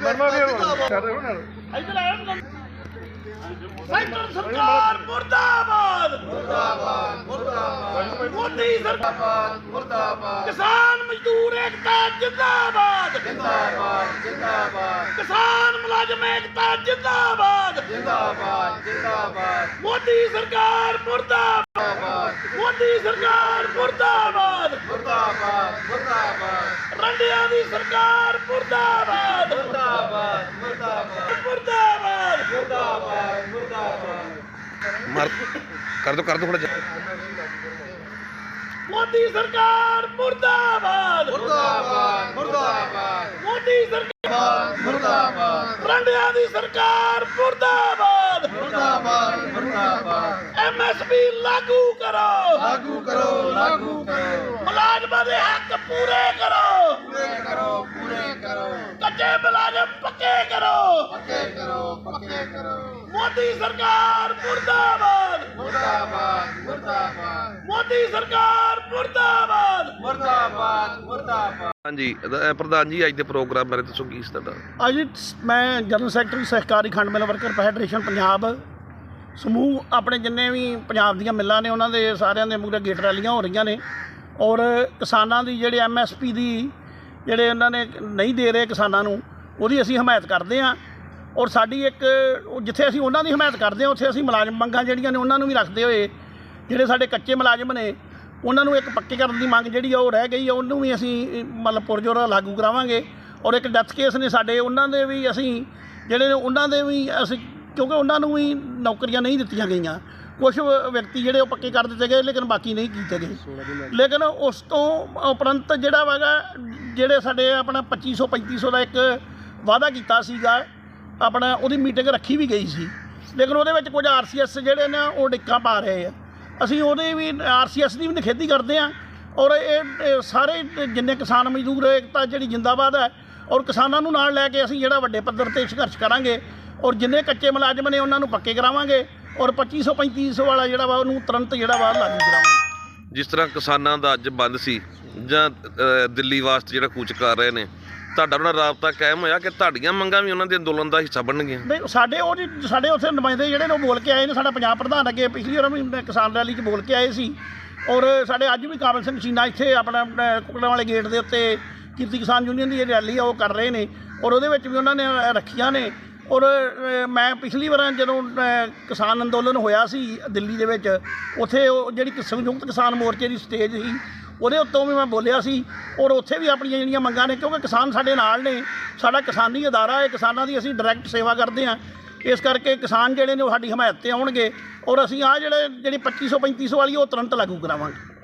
ਮਰਮਾ ਵੀ ਹੁਣ। ਸੈਂਟਰ ਸਰਕਾਰ ਮੁਰਦਾਬਾਦ। ਮੁਰਦਾਬਾਦ। ਮੁਰਦਾਬਾਦ ਮੋਦੀ ਸਰਕਾਰ ਮੁਰਦਾਬਾਦ ਕਿਸਾਨ ਮਜ਼ਦੂਰ ਏਕਤਾ ਜਿੰਦਾਬਾਦ। ਜਿੰਦਾਬਾਦ ਜਿੰਦਾਬਾਦ। ਕਿਸਾਨ ਮੁਲਾਜ਼ਮ ਏਕਤਾ ਜਿੰਦਾਬਾਦ। ਜਿੰਦਾਬਾਦ ਜਿੰਦਾਬਾਦ। ਮੋਦੀ ਸਰਕਾਰ ਮੁਰਦਾਬਾਦ। ਮੋਦੀ ਸਰਕਾਰ ਮੁਰਦਾਬਾਦ ਮੁਰਦਾਬਾਦ ਰੰਡਿਆਂ ਦੀ ਸਰਕਾਰ ਮੁਰਦਾਬਾਦ। ਮੁਰਦਾਬਾਦ ਮੁਰਦਾਬਾਦ। ਮੁਰਦਾਬਾਦ। ਮੁਰਦਾਬਾਦ ਮੁਰਦਾਬਾਦ। ਮਰ ਕਰ ਦੋ ਕਰ ਦੋ ਥੋੜਾ ਜਿਹਾ। ਮੋਦੀ ਸਰਕਾਰ ਮੁਰਦਾਬਾਦ। ਮੁਰਦਾਬਾਦ ਮੁਰਦਾਬਾਦ। ਮੋਦੀ ਸਰਕਾਰ ਮੁਰਦਾਬਾਦ ਰੰਡਿਆਂ ਦੀ ਸਰਕਾਰ ਮੁਰਦਾਬਾਦ। ਮੁਰਦਾਬਾਦ ਮੁਰਦਾਬਾਦ। ਐਮਐਸਪੀ ਲਾਗੂ ਕਰੋ। ਲਾਗੂ ਕਰੋ ਲਾਗੂ ਕਰੋ। ਮੁਲਾਜ਼ਮਾਂ ਦੇ ਹੱਕ ਪੂਰੇ ਕਰੋ ਪੂਰੇ ਕਰੋ ਪੂਰੇ ਕਰੋ ਕੱਚੇ ਮੁਲਾਜ਼ਮ ਪੱਕੇ ਕਰੋ ਪੱਕੇ ਕਰੋ ਪੱਕੇ ਕਰੋ ਮੋਦੀ ਸਰਕਾਰ ਮੁਰਦਾਬਾਦ। ਮੁਰਦਾਬਾਦ ਮੁਰਦਾਬਾਦ। ਮੋਦੀ ਸਰਕਾਰ ਮੁਰਦਾਬਾਦ। ਮੁਰਦਾਬਾਦ ਮੁਰਦਾਬਾਦ। ਹਾਂਜੀ ਅਹ ਪ੍ਰਧਾਨ ਜੀ ਅੱਜ ਦੇ ਪ੍ਰੋਗਰਾਮ ਬਾਰੇ ਦੱਸੋ ਕੀ ਸੀ ਤੁਹਾਡਾ ਅੱਜ ਮੈਂ ਜਨਰਲ ਸੈਕਟਰੀ ਸਹਿਕਾਰੀ ਖੰਡ ਮਿਲ ਵਰਕਰ ਫੈਡਰੇਸ਼ਨ ਪੰਜਾਬ। ਸਮੂਹ ਆਪਣੇ ਜਿੰਨੇ ਵੀ ਪੰਜਾਬ ਦੀਆਂ ਮਿੱਲਾਂ ਨੇ ਉਹਨਾਂ ਦੇ ਸਾਰਿਆਂ ਦੇ ਮੂਹਰੇ ਗੇਟ ਰੈਲੀਆਂ ਹੋ ਰਹੀਆਂ ਨੇ। ਔਰ ਕਿਸਾਨਾਂ ਦੀ ਜਿਹੜੇ ਐਮਐਸਪੀ ਦੀ ਜਿਹੜੇ ਉਹਨਾਂ ਨੇ ਨਹੀਂ ਦੇ ਰਹੇ ਕਿਸਾਨਾਂ ਨੂੰ ਉਹਦੀ ਅਸੀਂ ਹਮਾਇਤ ਕਰਦੇ ਹਾਂ। ਔਰ ਸਾਡੀ ਇੱਕ ਜਿੱਥੇ ਅਸੀਂ ਉਹਨਾਂ ਦੀ ਹਮਾਇਤ ਕਰਦੇ ਹਾਂ, ਉੱਥੇ ਅਸੀਂ ਮੁਲਾਜ਼ਮ ਮੰਗਾਂ ਜਿਹੜੀਆਂ ਨੇ ਉਹਨਾਂ ਨੂੰ ਵੀ ਰੱਖਦੇ ਹੋਏ, ਜਿਹੜੇ ਸਾਡੇ ਕੱਚੇ ਮੁਲਾਜ਼ਮ ਨੇ, ਉਹਨਾਂ ਨੂੰ ਇੱਕ ਪੱਕੇ ਕਰਨ ਦੀ ਮੰਗ ਜਿਹੜੀ ਆ, ਉਹ ਰਹਿ ਗਈ ਆ, ਉਹਨੂੰ ਵੀ ਅਸੀਂ ਮਤਲਬ ਪੁਰਜੋਰ ਲਾਗੂ ਕਰਾਵਾਂਗੇ। ਔਰ ਇੱਕ ਡੈਥ ਕੇਸ ਨੇ ਸਾਡੇ, ਉਹਨਾਂ ਦੇ ਵੀ ਅਸੀਂ, ਜਿਹੜੇ ਨੇ ਉਹਨਾਂ ਦੇ ਵੀ ਅਸੀਂ, ਕਿਉਂਕਿ ਉਹਨਾਂ ਨੂੰ ਵੀ ਨੌਕਰੀਆਂ ਨਹੀਂ ਦਿੱਤੀਆਂ ਗਈਆਂ। ਕੁਝ ਵਿਅਕਤੀ ਜਿਹੜੇ ਉਹ ਪੱਕੇ ਕਰ ਦਿੱਤੇ ਗਏ, ਲੇਕਿਨ ਬਾਕੀ ਨਹੀਂ ਕੀਤੇ ਗਏ। ਲੇਕਿਨ ਉਸ ਤੋਂ ਉਪਰੰਤ ਜਿਹੜਾ ਵਾਗਾ, ਜਿਹੜੇ ਸਾਡੇ ਆਪਣਾ 2500 3500 ਦਾ ਇੱਕ ਵਾਅਦਾ ਕੀਤਾ ਸੀਗਾ ਆਪਣਾ ਉਹਦੀ ਮੀਟਿੰਗ ਰੱਖੀ ਵੀ ਗਈ ਸੀ। ਲੇਕਿਨ ਉਹਦੇ ਵਿੱਚ ਕੁਝ ਆਰਸੀਐਸ ਜਿਹੜੇ ਨੇ, ਉਹ ਡਿੱਕਾਂ ਪਾ ਰਹੇ ਆ। ਅਸੀਂ ਉਹਦੇ ਵੀ ਆਰਸੀਐਸ ਦੀ ਵੀ ਨਿਖੇਧੀ ਕਰਦੇ ਆ। ਔਰ ਇਹ ਸਾਰੇ ਜਿੰਨੇ ਕਿਸਾਨ ਮਜ਼ਦੂਰ ਏਕਤਾ ਜਿਹੜੀ ਜਿੰਦਾਬਾਦ ਹੈ, ਔਰ ਕਿਸਾਨਾਂ ਨੂੰ ਨਾਲ ਲੈ ਕੇ ਅਸੀਂ ਜਿਹੜਾ ਵੱਡੇ ਪੱਧਰ ਤੇ ਸੰਘਰਸ਼ ਕਰਾਂਗੇ, ਔਰ ਜਿੰਨੇ ਕੱਚੇ ਮੁਲਾਜ਼ਮ ਨੇ, ਉਹਨਾਂ ਨੂੰ ਪੱਕੇ ਕਰਾਵਾਂਗੇ, ਔਰ 2500 3500 ਵਾਲਾ ਜਿਹੜਾ ਵਾ, ਉਹਨੂੰ ਤੁਰੰਤ ਜਿਹੜਾ ਵਾ, ਲਾਗੂ ਕਰਾਵਾਂਗੇ। ਜਿਸ ਤਰ੍ਹਾਂ ਕਿਸਾਨਾਂ ਦਾ ਅੱਜ ਬੰਦ ਸੀ, ਜਾਂ ਦਿੱਲੀ ਵਾਸਤੇ ਜਿਹੜਾ ਕੂਚ ਕਰ ਰਹੇ ਨੇ ਤੁਹਾਡਾ ਉਹਨਾਂ ਰਾਬਤਾ ਕਾਇਮ ਹੋਇਆ ਕਿ ਤੁਹਾਡੀਆਂ ਮੰਗਾਂ ਵੀ ਉਹਨਾਂ ਦੇ ਅੰਦੋਲਨ ਦਾ ਹਿੱਸਾ ਬਣਨਗੀਆਂ? ਨਹੀਂ, ਸਾਡੇ ਉਹ ਜੀ, ਸਾਡੇ ਉੱਥੇ ਨੁਮਾਇੰਦੇ ਜਿਹੜੇ ਨੇ ਉਹ ਬੋਲ ਕੇ ਆਏ ਨੇ, ਸਾਡਾ ਪੰਜਾਬ ਪ੍ਰਧਾਨ ਅੱਗੇ ਪਿਛਲੀ ਵਾਰ ਵੀ ਕਿਸਾਨ ਰੈਲੀ 'ਚ ਬੋਲ ਕੇ ਆਏ ਸੀ। ਔਰ ਸਾਡੇ ਅੱਜ ਵੀ ਕਾਬਲ ਸਿੰਘ ਚੀਨਾ ਇੱਥੇ ਆਪਣਾ ਆਪਣਾ ਕੁਕੜਾਂ ਵਾਲੇ ਗੇਟ ਦੇ ਉੱਤੇ ਕਿਰਤੀ ਕਿਸਾਨ ਯੂਨੀਅਨ ਦੀ ਜਿਹੜੀ ਰੈਲੀ ਆ ਉਹ ਕਰ ਰਹੇ ਨੇ। ਔਰ ਉਹਦੇ ਵਿੱਚ ਵੀ ਉਹਨਾਂ ਨੇ ਰੱਖੀਆਂ ਨੇ। ਔਰ ਮੈਂ ਪਿਛਲੀ ਵਾਰ ਜਦੋਂ ਕਿਸਾਨ ਅੰਦੋਲਨ ਹੋਇਆ ਸੀ ਦਿੱਲੀ ਦੇ ਵਿੱਚ, ਉੱਥੇ ਉਹ ਜਿਹੜੀ ਸੰਯੁਕਤ ਕਿਸਾਨ ਮੋਰਚੇ ਦੀ ਸਟੇਜ ਸੀ ਉਹਦੇ ਉੱਤੋਂ ਵੀ ਮੈਂ ਬੋਲਿਆ ਸੀ ਔਰ ਉੱਥੇ ਵੀ ਆਪਣੀਆਂ ਜਿਹੜੀਆਂ ਮੰਗਾਂ ਨੇ, ਕਿਉਂਕਿ ਕਿਸਾਨ ਸਾਡੇ ਨਾਲ ਨੇ, ਸਾਡਾ ਕਿਸਾਨੀ ਅਦਾਰਾ ਹੈ, ਕਿਸਾਨਾਂ ਦੀ ਅਸੀਂ ਡਾਇਰੈਕਟ ਸੇਵਾ ਕਰਦੇ ਹਾਂ। ਇਸ ਕਰਕੇ ਕਿਸਾਨ ਜਿਹੜੇ ਨੇ ਉਹ ਸਾਡੀ ਹਮਾਇਤ ਤੇ ਆਉਣਗੇ ਔਰ ਅਸੀਂ ਆ ਜਿਹੜੇ, ਜਿਹੜੀ 2500 3500 ਵਾਲੀ, ਉਹ ਤੁਰੰਤ ਲਾਗੂ ਕਰਾਵਾਂਗੇ।